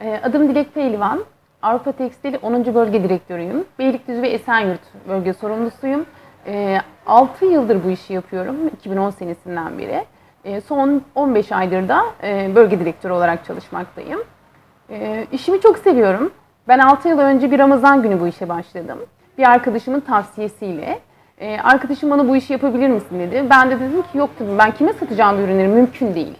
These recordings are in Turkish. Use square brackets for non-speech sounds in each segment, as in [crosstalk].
Ee, Adım Dilek Pehlivan. Avrupa Tekstil 10. Bölge Direktörüyüm. Beylikdüzü ve Esenyurt bölge sorumlusuyum. 6 yıldır bu işi yapıyorum. 2010 senesinden beri. Ee, Son 15 aydır da e, bölge direktörü olarak çalışmaktayım. Ee, İşimi çok seviyorum. Ben 6 yıl önce bir Ramazan günü bu işe başladım. Bir arkadaşımın tavsiyesiyle. Ee, Arkadaşım bana bu işi yapabilir misin dedi. Ben de dedim ki yok dedim ben kime satacağım bu ürünleri mümkün değil.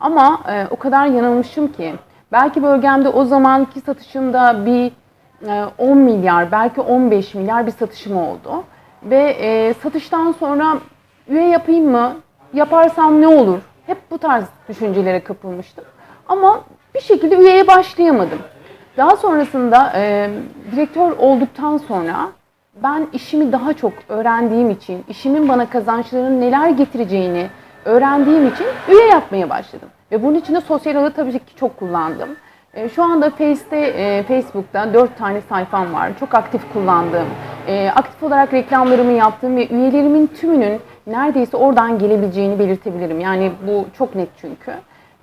Ama e, o kadar yanılmışım ki belki bölgemde o zamanki satışımda bir e, 10 milyar belki 15 milyar bir satışım oldu. Ve e, satıştan sonra üye yapayım mı? Yaparsam ne olur? Hep bu tarz düşüncelere kapılmıştım. Ama bir şekilde üyeye başlayamadım. Daha sonrasında e, direktör olduktan sonra ben işimi daha çok öğrendiğim için, işimin bana kazançlarının neler getireceğini öğrendiğim için üye yapmaya başladım. Ve bunun için de sosyal ağı tabii ki çok kullandım. E, Şu anda Face'te, e, Facebook'ta 4 tane sayfam var. Çok aktif kullandığım, e, aktif olarak reklamlarımı yaptığım ve üyelerimin tümünün neredeyse oradan gelebileceğini belirtebilirim. Yani bu çok net çünkü.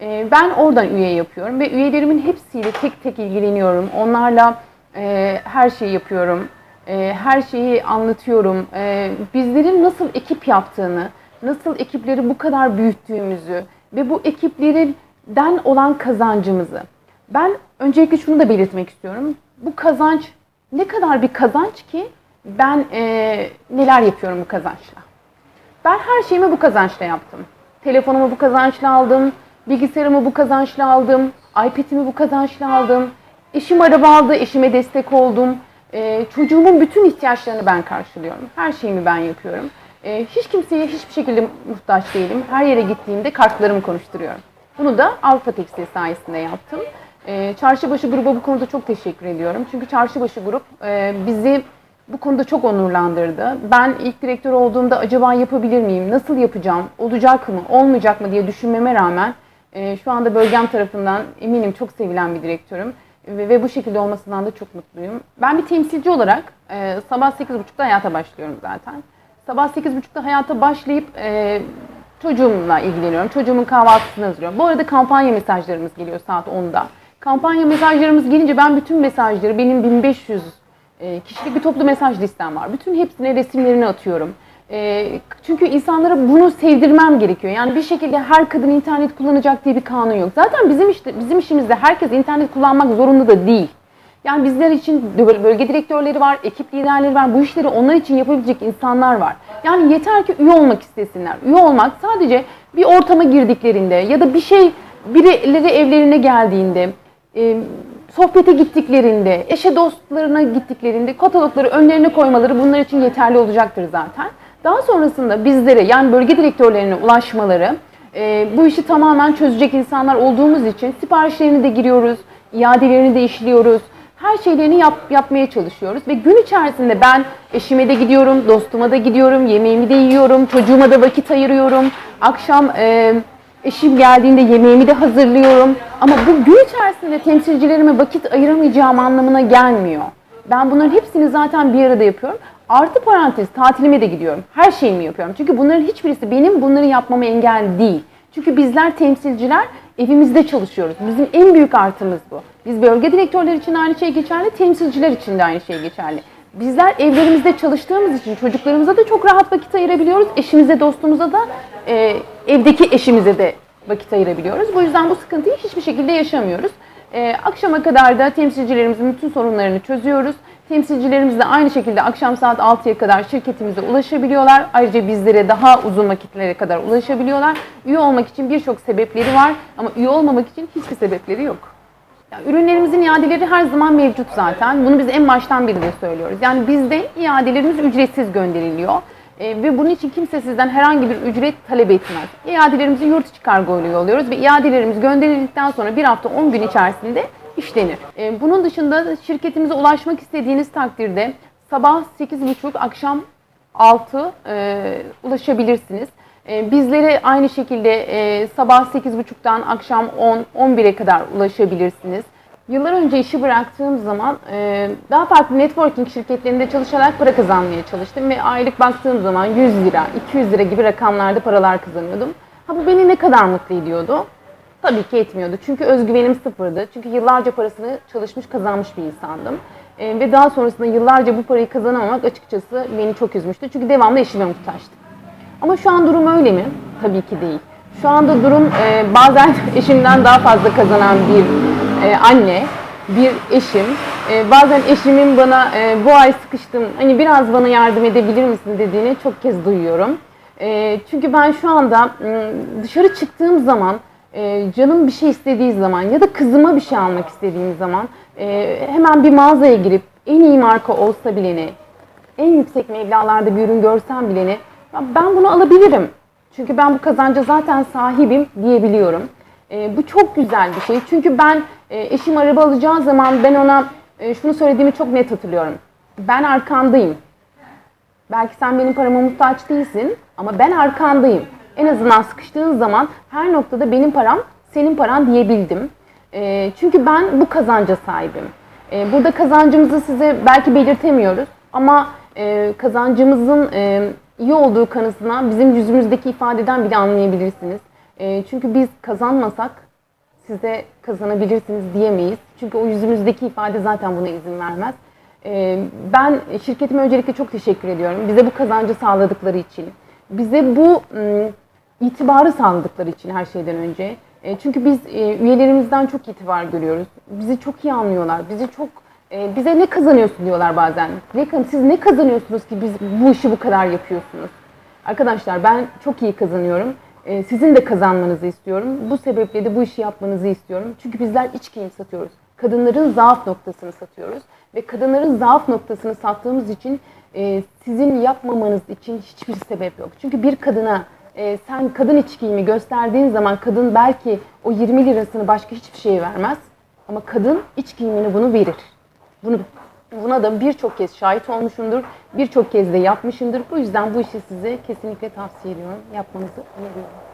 E, Ben oradan üye yapıyorum ve üyelerimin hepsiyle tek tek ilgileniyorum. Onlarla e, her şeyi yapıyorum. E, her şeyi anlatıyorum. E, bizlerin nasıl ekip yaptığını, nasıl ekipleri bu kadar büyüttüğümüzü ve bu ekiplerden olan kazancımızı. Ben öncelikle şunu da belirtmek istiyorum. Bu kazanç ne kadar bir kazanç ki ben e, neler yapıyorum bu kazançla. Ben her şeyimi bu kazançla yaptım. Telefonumu bu kazançla aldım, bilgisayarımı bu kazançla aldım, iPad'imi bu kazançla aldım. Eşim araba aldı, eşime destek oldum. Ee, çocuğumun bütün ihtiyaçlarını ben karşılıyorum. Her şeyimi ben yapıyorum. Ee, hiç kimseye hiçbir şekilde muhtaç değilim. Her yere gittiğimde kartlarımı konuşturuyorum. Bunu da Avrupa Tekstil sayesinde yaptım. Ee, Çarşıbaşı gruba bu konuda çok teşekkür ediyorum. Çünkü Çarşıbaşı grup e, bizi bu konuda çok onurlandırdı. Ben ilk direktör olduğumda acaba yapabilir miyim, nasıl yapacağım, olacak mı, olmayacak mı diye düşünmeme rağmen e, şu anda bölgem tarafından eminim çok sevilen bir direktörüm ve, ve bu şekilde olmasından da çok mutluyum. Ben bir temsilci olarak e, sabah 8.30'da hayata başlıyorum zaten. Sabah 8.30'da hayata başlayıp e, çocuğumla ilgileniyorum. Çocuğumun kahvaltısını hazırlıyorum. Bu arada kampanya mesajlarımız geliyor saat 10'da. Kampanya mesajlarımız gelince ben bütün mesajları benim 1500 e, kişilik bir toplu mesaj listem var. Bütün hepsine resimlerini atıyorum. E, çünkü insanlara bunu sevdirmem gerekiyor. Yani bir şekilde her kadın internet kullanacak diye bir kanun yok. Zaten bizim işte bizim işimizde herkes internet kullanmak zorunda da değil. Yani bizler için bölge direktörleri var, ekip liderleri var. Bu işleri onlar için yapabilecek insanlar var. Yani yeter ki üye olmak istesinler. Üye olmak sadece bir ortama girdiklerinde ya da bir şey birileri evlerine geldiğinde, e, sohbete gittiklerinde, eşe dostlarına gittiklerinde katalogları önlerine koymaları bunlar için yeterli olacaktır zaten. Daha sonrasında bizlere yani bölge direktörlerine ulaşmaları, e, bu işi tamamen çözecek insanlar olduğumuz için siparişlerini de giriyoruz, iadelerini de işliyoruz. Her şeylerini yap, yapmaya çalışıyoruz ve gün içerisinde ben eşime de gidiyorum, dostuma da gidiyorum, yemeğimi de yiyorum, çocuğuma da vakit ayırıyorum. Akşam e, eşim geldiğinde yemeğimi de hazırlıyorum. Ama bu gün içerisinde temsilcilerime vakit ayıramayacağım anlamına gelmiyor. Ben bunların hepsini zaten bir arada yapıyorum. Artı parantez tatilime de gidiyorum. Her şeyimi yapıyorum. Çünkü bunların hiçbirisi benim bunları yapmama engel değil. Çünkü bizler temsilciler evimizde çalışıyoruz. Bizim en büyük artımız bu. Biz bölge direktörleri için aynı şey geçerli, temsilciler için de aynı şey geçerli. Bizler evlerimizde çalıştığımız için çocuklarımıza da çok rahat vakit ayırabiliyoruz. Eşimize, dostumuza da, e, evdeki eşimize de vakit ayırabiliyoruz. Bu yüzden bu sıkıntıyı hiçbir şekilde yaşamıyoruz. E, akşama kadar da temsilcilerimizin bütün sorunlarını çözüyoruz. Temsilcilerimiz de aynı şekilde akşam saat 6'ya kadar şirketimize ulaşabiliyorlar. Ayrıca bizlere daha uzun vakitlere kadar ulaşabiliyorlar. Üye olmak için birçok sebepleri var ama üye olmamak için hiçbir sebepleri yok. Ya, ürünlerimizin iadeleri her zaman mevcut zaten. Bunu biz en baştan beri de söylüyoruz. Yani bizde iadelerimiz ücretsiz gönderiliyor. E, ve bunun için kimse sizden herhangi bir ücret talep etmez. İadelerimizi yurt içi kargoyla yolluyoruz ve iadelerimiz gönderildikten sonra bir hafta 10 gün içerisinde işlenir. E, bunun dışında şirketimize ulaşmak istediğiniz takdirde sabah 8.30 akşam 6 e, ulaşabilirsiniz. E, bizlere aynı şekilde e, sabah 8.30'dan akşam 10-11'e kadar ulaşabilirsiniz. Yıllar önce işi bıraktığım zaman e, daha farklı networking şirketlerinde çalışarak para kazanmaya çalıştım ve aylık baktığım zaman 100 lira, 200 lira gibi rakamlarda paralar kazanıyordum. Ha bu beni ne kadar mutlu ediyordu? Tabii ki etmiyordu. Çünkü özgüvenim sıfırdı. Çünkü yıllarca parasını çalışmış, kazanmış bir insandım. Ee, ve daha sonrasında yıllarca bu parayı kazanamamak açıkçası beni çok üzmüştü. Çünkü devamlı eşime muhtaçtım. Ama şu an durum öyle mi? Tabii ki değil. Şu anda durum e, bazen [laughs] eşimden daha fazla kazanan bir e, anne, bir eşim. E, bazen eşimin bana e, bu ay sıkıştım, hani biraz bana yardım edebilir misin dediğini çok kez duyuyorum. E, çünkü ben şu anda dışarı çıktığım zaman, e, canım bir şey istediği zaman ya da kızıma bir şey almak istediğim zaman e, hemen bir mağazaya girip en iyi marka olsa bileni, en yüksek meblağlarda bir ürün görsem bile ne, "Ya ben bunu alabilirim. Çünkü ben bu kazanca zaten sahibim diyebiliyorum. Ee, bu çok güzel bir şey. Çünkü ben e, eşim araba alacağı zaman ben ona e, şunu söylediğimi çok net hatırlıyorum. Ben arkandayım. Belki sen benim parama muhtaç değilsin ama ben arkandayım. En azından sıkıştığın zaman her noktada benim param senin paran diyebildim. Ee, çünkü ben bu kazanca sahibim. Ee, burada kazancımızı size belki belirtemiyoruz ama e, kazancımızın e, iyi olduğu kanısına bizim yüzümüzdeki ifadeden bile anlayabilirsiniz. E, çünkü biz kazanmasak size kazanabilirsiniz diyemeyiz. Çünkü o yüzümüzdeki ifade zaten buna izin vermez. Ee, Ben şirketime öncelikle çok teşekkür ediyorum. Bize bu kazancı sağladıkları için. Bize bu ım, itibarı sağladıkları için her şeyden önce. E, Çünkü biz e, üyelerimizden çok itibar görüyoruz. Bizi çok iyi anlıyorlar. Bizi çok e, bize ne kazanıyorsun diyorlar bazen. Ne siz ne kazanıyorsunuz ki biz bu işi bu kadar yapıyorsunuz? Arkadaşlar ben çok iyi kazanıyorum. Ee, Sizin de kazanmanızı istiyorum. Bu sebeple de bu işi yapmanızı istiyorum. Çünkü bizler iç giyim satıyoruz. Kadınların zaaf noktasını satıyoruz. Ve kadınların zaaf noktasını sattığımız için e, sizin yapmamanız için hiçbir sebep yok. Çünkü bir kadına e, sen kadın iç giyimi gösterdiğin zaman kadın belki o 20 lirasını başka hiçbir şeye vermez. Ama kadın iç giyimini bunu verir. Bunu Buna da birçok kez şahit olmuşumdur. Birçok kez de yapmışımdır. Bu yüzden bu işi size kesinlikle tavsiye ediyorum. Yapmanızı öneriyorum.